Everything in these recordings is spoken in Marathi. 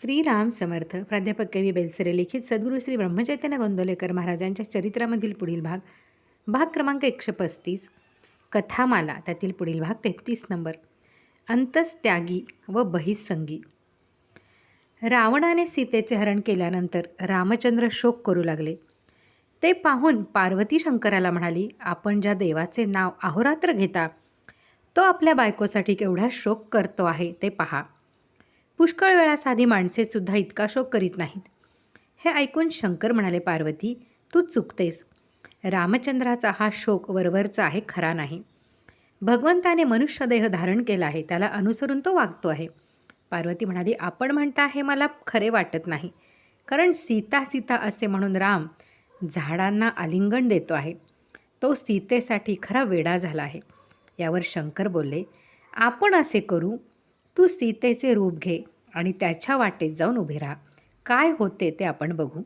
श्रीराम समर्थ प्राध्यापक कवी बेलसरे लिखित सद्गुरू श्री ब्रह्मचैतन्य गोंदवलेकर महाराजांच्या चरित्रामधील पुढील भाग. भाग क्रमांक एकशे पस्तीस. कथामाला त्यातील पुढील भाग तेहतीस नंबर. अंतस्त्यागी व बहिसंगी. रावणाने सीतेचे हरण केल्यानंतर रामचंद्र शोक करू लागले. ते पाहून पार्वती शंकराला म्हणाली आपण ज्या देवाचे नाव अहोरात्र घेता तो आपल्या बायकोसाठी केवढा शोक करतो आहे ते पहा. पुष्कळ वेळा साधी माणसे सुद्धा इतका शोक करीत नाहीत. हे ऐकून शंकर म्हणाले पार्वती तू चुकतेस. रामचंद्राचा हा शोक वरवरचा आहे खरा नाही. भगवंताने मनुष्यदेह धारण केला आहे त्याला अनुसरून तो वागतो आहे. पार्वती म्हणाली आपण म्हणता हे मला खरे वाटत नाही. कारण सीता सीता असे म्हणून राम झाडांना आलिंगन देतो आहे. तो सीतेसाठी खरा वेडा झाला आहे. यावर शंकर बोलले आपण असे करू तू सीतेचे रूप घे आणि त्याच्या वाटेत जाऊन उभे राहा. काय होते ते आपण बघू.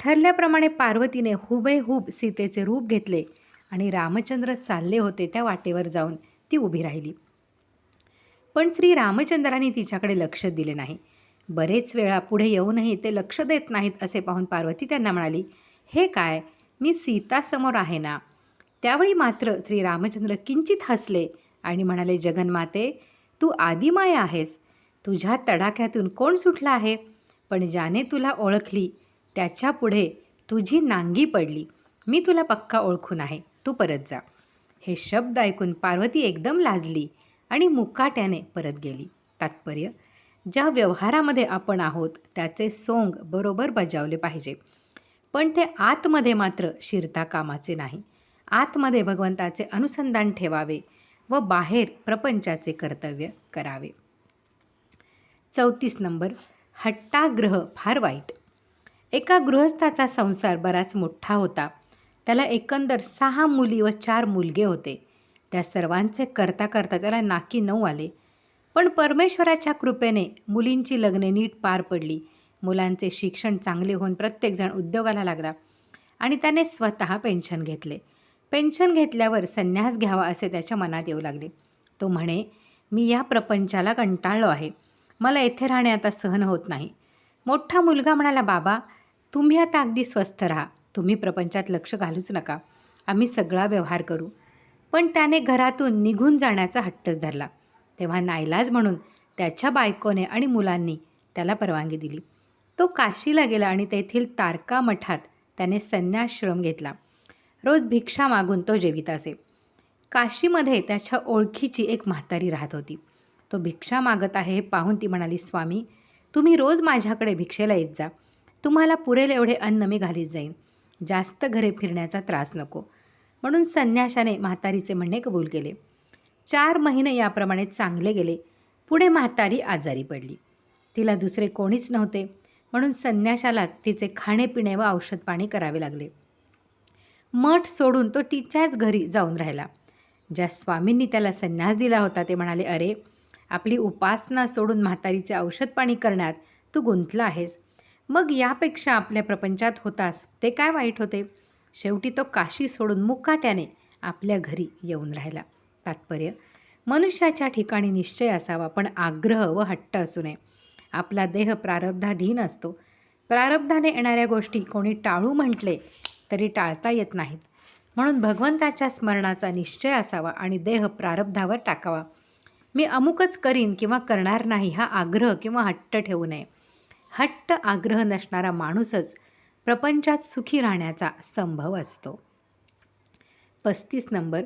ठरल्याप्रमाणे पार्वतीने हुबेहूब सीतेचे रूप घेतले आणि रामचंद्र चालले होते त्या वाटेवर जाऊन ती उभी राहिली. पण श्री रामचंद्रांनी तिच्याकडे लक्ष दिले नाही. बरेच वेळा पुढे येऊनही ते लक्ष देत नाहीत असे पाहून पार्वती त्यांना म्हणाली हे काय? मी सीतासमोर आहे ना? त्यावेळी मात्र श्री रामचंद्र किंचित हसले आणि म्हणाले जगन्माते तू आदिमाया आहेस. तुझ्या तडाख्यातून कोण सुटला आहे? पण ज्याने तुला ओळखली त्याच्या पुढे तुझी नांगी पडली. मी तुला पक्का ओळखून आहे. तू परत जा. हे शब्द ऐकून पार्वती एकदम लाजली आणि मुकाट्याने परत गेली. तात्पर्य ज्या व्यवहारामध्ये आपण आहोत त्याचे सोंग बरोबर बजावले पाहिजे. पण ते आतमध्ये मात्र शिरता कामाचे नाही. आतमध्ये भगवंताचे अनुसंधान ठेवावे. व बाहेर प्रपंचाचे कर्तव्य करावे. चौतीस नंबर हट्टाग्रह फार वाईट. एका गृहस्थाचा संसार बराच मोठा होता. त्याला एकंदर सहा मुली व चार मुलगे होते. त्या सर्वांचे करता करता त्याला नाकी नऊ आले. पण परमेश्वराच्या कृपेने मुलींची लग्ने नीट पार पडली. मुलांचे शिक्षण चांगले होऊन प्रत्येकजण उद्योगाला लागला आणि त्याने स्वतः पेन्शन घेतले. पेन्शन घेतल्यावर संन्यास घ्यावा असे त्याच्या मनात येऊ लागले. तो म्हणे मी या प्रपंचाला कंटाळलो आहे. मला येथे राहणे आता सहन होत नाही. मोठा मुलगा म्हणाला बाबा तुम्ही आता अगदी स्वस्थ राहा. तुम्ही प्रपंचात लक्ष घालूच नका. आम्ही सगळा व्यवहार करू. पण त्याने घरातून निघून जाण्याचा हट्टच धरला. तेव्हा नाईलाज म्हणून त्याच्या बायकोने आणि मुलांनी त्याला परवानगी दिली. तो काशीला गेला आणि तेथील तारका मठात त्याने संन्याश्रम घेतला. रोज भिक्षा मागून तो जेवित असे. काशीमध्ये त्याच्या ओळखीची एक म्हातारी राहत होती. तो भिक्षा मागत आहे हे पाहून ती म्हणाली स्वामी तुम्ही रोज माझ्याकडे भिक्षेला येत जा. तुम्हाला पुरेल एवढे अन्न मी घालीत जाईन. जास्त घरे फिरण्याचा त्रास नको. म्हणून संन्याशाने म्हातारीचे म्हणणे कबूल केले. चार महिने याप्रमाणे चांगले गेले. पुढे म्हातारी आजारी पडली. तिला दुसरे कोणीच नव्हते. म्हणून संन्याशालाच तिचे खाणेपिणे व औषध पाणी करावे लागले. मठ सोडून तो तिच्याच घरी जाऊन राहिला. ज्या स्वामींनी त्याला संन्यास दिला होता ते म्हणाले अरे आपली उपासना सोडून म्हातारीचे औषध पाणी करण्यात तू गुंतला आहेस. मग यापेक्षा आपल्या प्रपंचात होतास. ते काय वाईट होते? शेवटी तो काशी सोडून मुकाट्याने आपल्या घरी येऊन राहिला. तात्पर्य मनुष्याच्या ठिकाणी निश्चय असावा पण आग्रह व हट्ट असू नये. आपला देह प्रारब्धाधीन असतो. प्रारब्धाने येणाऱ्या गोष्टी कोणी टाळू म्हटले तरी टाळता येत नाहीत. म्हणून भगवंताच्या स्मरणाचा निश्चय असावा आणि देह प्रारब्धावर टाकावा. मी अमुकच करीन किंवा करणार नाही हा आग्रह किंवा हट्ट ठेवू नये. हट्ट आग्रह नसणारा माणूसच प्रपंचात सुखी राहण्याचा संभव असतो. पस्तीस नंबर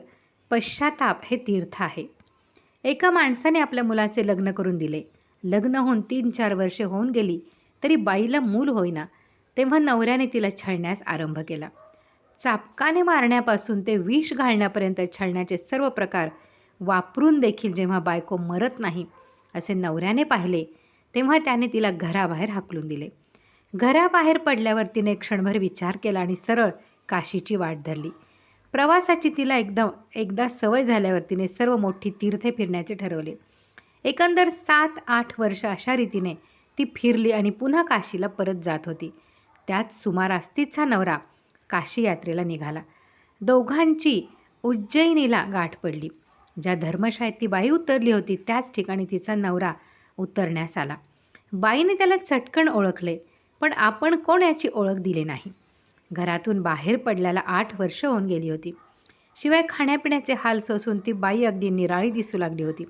पश्चाताप हे तीर्थ आहे. एका माणसाने आपल्या मुलाचे लग्न करून दिले. लग्न होऊन तीन चार वर्षे होऊन गेली तरी बाईला मूल होईना तेव्हा नवऱ्याने तिला छळण्यास आरंभ केला. चापकाने मारण्यापासून ते विष घालण्यापर्यंत छळण्याचे सर्व प्रकार वापरून देखील जेव्हा बायको मरत नाही असे नवऱ्याने पाहिले तेव्हा त्याने तिला घराबाहेर हाकलून दिले. घराबाहेर पडल्यावर तिने क्षणभर विचार केला आणि सरळ काशीची वाट धरली. प्रवासाची तिला एकदम एकदा सवय झाल्यावर तिने सर्व मोठी तीर्थे फिरण्याचे ठरवले. एकंदर सात आठ वर्ष अशा रीतीने ती फिरली आणि पुन्हा काशीला परत जात होती. त्यात सुमारास तिचा नवरा काशी यात्रेला निघाला. दोघांची उज्जैनीला गाठ पडली. ज्या धर्मशाळेत ती बाई उतरली होती त्याच ठिकाणी तिचा नवरा उतरण्यास आला. बाईने त्याला चटकन ओळखले पण आपण कोण याची ओळख दिली नाही. घरातून बाहेर पडल्याला आठ वर्ष होऊन गेली होती. शिवाय खाण्यापिण्याचे हाल सोसून ती बाई अगदी निराळी दिसू लागली होती.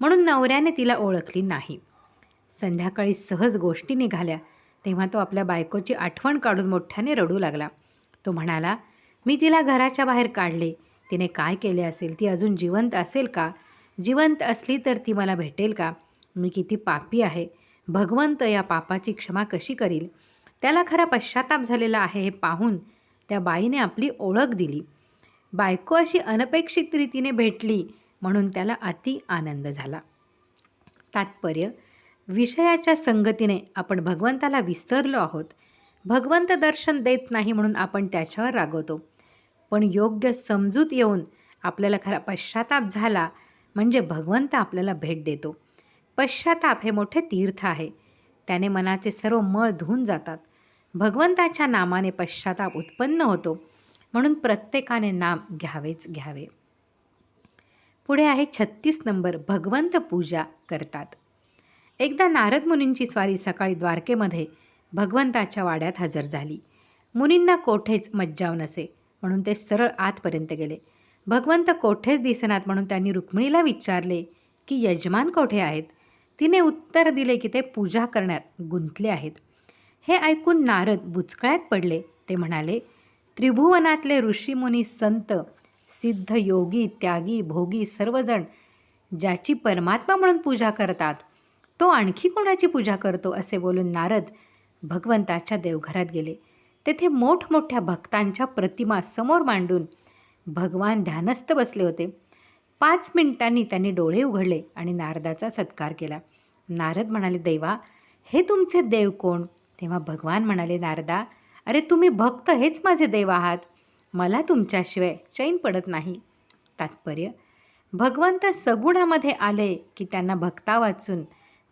म्हणून नवऱ्याने तिला ओळखली नाही. संध्याकाळी सहज गोष्टी निघाल्या. तेव्हा तो आपल्या बायकोची आठवण काढून मोठ्याने रडू लागला. तो म्हणाला मी तिला घराच्या बाहेर काढले. तिने काय केले असेल? ती अजून जिवंत असेल का? जिवंत असली तर ती मला भेटेल का? मी किती पापी आहे. भगवंत या पापाची क्षमा कशी करील? त्याला खरा पश्चाताप झालेला आहे हे पाहून त्या बाईने आपली ओळख दिली. बायको अशी अनपेक्षित रीतीने भेटली म्हणून त्याला अति आनंद झाला. तात्पर्य विषयाच्या संगतीने आपण भगवंताला विसरलो आहोत. भगवंत दर्शन देत नाही म्हणून आपण त्याच्यावर रागवतो. पण योग्य समजूत येऊन आपल्याला खरा पश्चाताप झाला म्हणजे भगवंत आपल्याला भेट देतो. पश्चाताप हे मोठे तीर्थ आहे. त्याने मनाचे सर्व मळ धुवून जातात. भगवंताच्या नामाने पश्चाताप उत्पन्न होतो. म्हणून प्रत्येकाने नाम घ्यावेच घ्यावे. पुढे आहे छत्तीस नंबर भगवंत पूजा करतात. एकदा नारद मुनींची स्वारी सकाळी द्वारकेमध्ये भगवंताच्या वाड्यात हजर झाली. मुनींना कोठेच मज्जाव नसे म्हणून ते सरळ आतपर्यंत गेले. भगवंत कोठेच दिसनात म्हणून त्यांनी रुक्मिणीला विचारले की यजमान कोठे आहेत? तिने उत्तर दिले की ते पूजा करण्यात गुंतले आहेत. हे ऐकून नारद बुचकळ्यात पडले. ते म्हणाले त्रिभुवनातले ऋषीमुनी संत सिद्ध योगी त्यागी भोगी सर्वजण ज्याची परमात्मा म्हणून पूजा करतात तो आणखी कोणाची पूजा करतो? असे बोलून नारद भगवंताच्या देवघरात गेले. तेथे मोठमोठ्या भक्तांच्या प्रतिमा समोर मांडून भगवान ध्यानस्थ बसले होते. पाच मिनिटांनी त्यांनी डोळे उघडले आणि नारदाचा सत्कार केला. नारद म्हणाले देवा हे तुमचे देव कोण? तेव्हा भगवान म्हणाले नारदा अरे तुम्ही भक्त हेच माझे देव आहात. मला तुमच्याशिवाय चैन पडत नाही. तात्पर्य भगवंत सगुणामध्ये आले की त्यांना भक्ता वाचून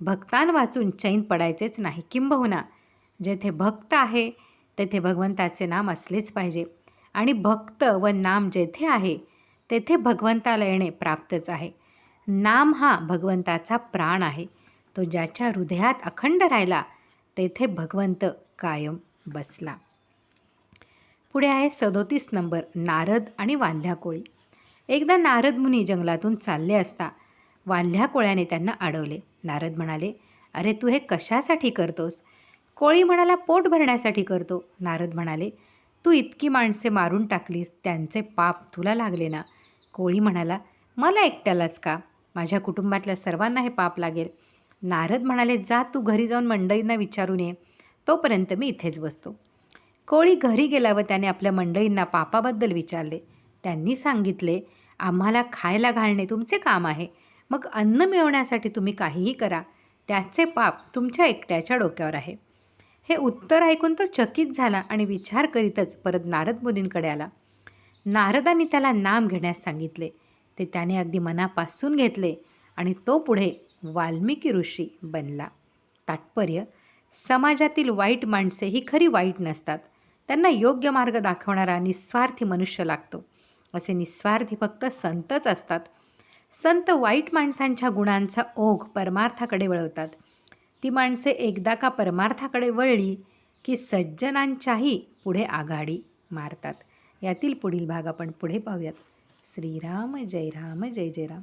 भक्तान वाचून चैन पडायचेच नाही किंबहुना. जेथे भक्त आहे तेथे भगवंताचे नाम असलेच पाहिजे. आणि भक्त व नाम जेथे आहे तेथे भगवंताला येणे प्राप्तच आहे. नाम हा भगवंताचा प्राण आहे. तो ज्याच्या हृदयात अखंड राहिला तेथे भगवंत कायम बसला. पुढे आहे सदोतीस नंबर नारद आणि वाल्ह्या कोळी एकदा नारद मुनी जंगलातून चालले असता वाल्ह्या कोळ्याने त्यांना अडवले. नारद म्हणाले अरे तू हे कशासाठी करतोस? कोळी म्हणाला पोट भरण्यासाठी करतो. नारद म्हणाले तू इतकी माणसे मारून टाकलीस त्यांचे पाप तुला लागले ना. कोळी म्हणाला मला एकट्यालाच का? माझ्या कुटुंबातल्या सर्वांना हे पाप लागेल. नारद म्हणाले जा तू घरी जाऊन मंडळींना विचारून ये तोपर्यंत मी इथेच बसतो. कोळी घरी गेला व त्याने आपल्या मंडळींना पापाबद्दल विचारले. त्यांनी सांगितले आम्हाला खायला घालणे तुमचे काम आहे. मग अन्न मिळवण्यासाठी तुम्ही काहीही करा. त्याचे पाप तुमच्या एकट्याच्या डोक्यावर आहे. हे उत्तर ऐकून तो चकित झाला आणि विचार करीतच परत नारद मुनींकडे आला. नारदांनी त्याला नाम घेण्यास सांगितले. ते त्याने अगदी मनापासून घेतले आणि तो पुढे वाल्मिकी ऋषी बनला. तात्पर्य समाजातील वाईट माणसे ही खरी वाईट नसतात. त्यांना योग्य मार्ग दाखवणारा निस्वार्थी मनुष्य लागतो. असे निस्वार्थी फक्त संतच असतात. संत वाईट माणसांच्या गुणांचा ओघ परमार्थाकडे वळवतात. ती माणसे एकदा का परमार्थाकडे वळली की सज्जनांच्याही पुढे आघाडी मारतात. यातील पुढील भाग आपण पुढे पाहूयात. श्रीराम जय राम जय जय राम